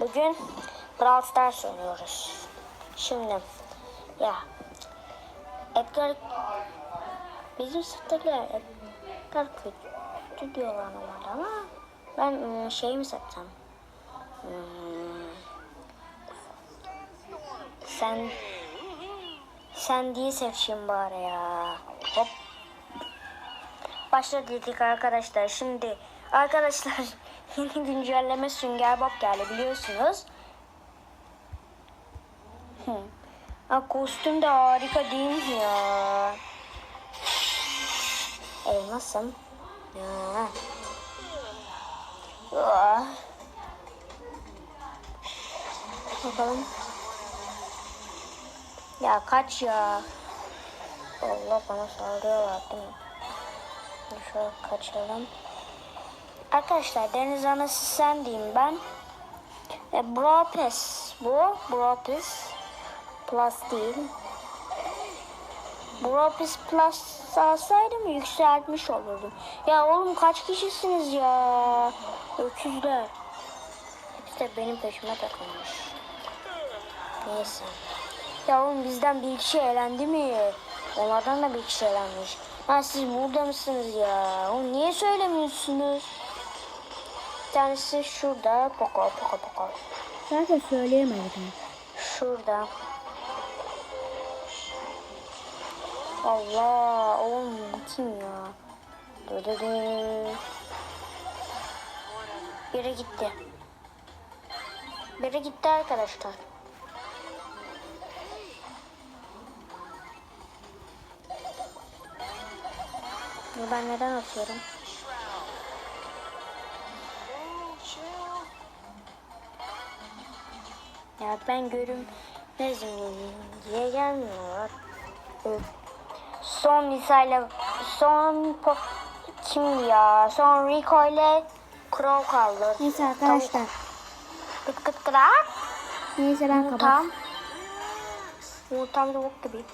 Bugün Brawl Stars oynuyoruz. Şimdi ya Edgar bizim sınıftakiler Edgar kötü diyorlar normalde ama ben şey mi? Hmm, sen sen diye seçeyim bari ya. Hop. Başladık arkadaşlar. Şimdi arkadaşlar yeni güncelleme Sünger Bob geldi biliyorsunuz. Hı. Ha, kostüm de harika değil mi ya? Elmasım. Ya. Ah. Bakalım. Ya kaç ya. Allah bana saldırıyorlar değil mi? Şöyle kaçalım. Arkadaşlar deniz anası sen diyeyim ben. E, Pass bu. Pass Plus değil. Pass Plus alsaydım yükseltmiş olurdum. Ya oğlum kaç kişisiniz ya? Öküzler. Hepsi de benim peşime takılmış. Neyse. Ya oğlum bizden bir kişi eğlendi mi? Onlardan da bir kişi eğlenmiş. Ha siz burada mısınız ya? Oğlum niye söylemiyorsunuz? Bir tanesi şurada. Poko poko poko. Zaten söyleyemedim. Şurada. Allah oğlum kim ya? Dı dı dı. Biri gitti. Biri gitti arkadaşlar. Bunu ben neden atıyorum? Ya ben görünmez miyim diye gelmiyorlar. Öf. Son misale son po kim ya? Son Rico ile Crow kaldı. Neyse arkadaşlar. Kıt kıt kırak. Neyse ben kapat. Tam. Tam tavuk gibi.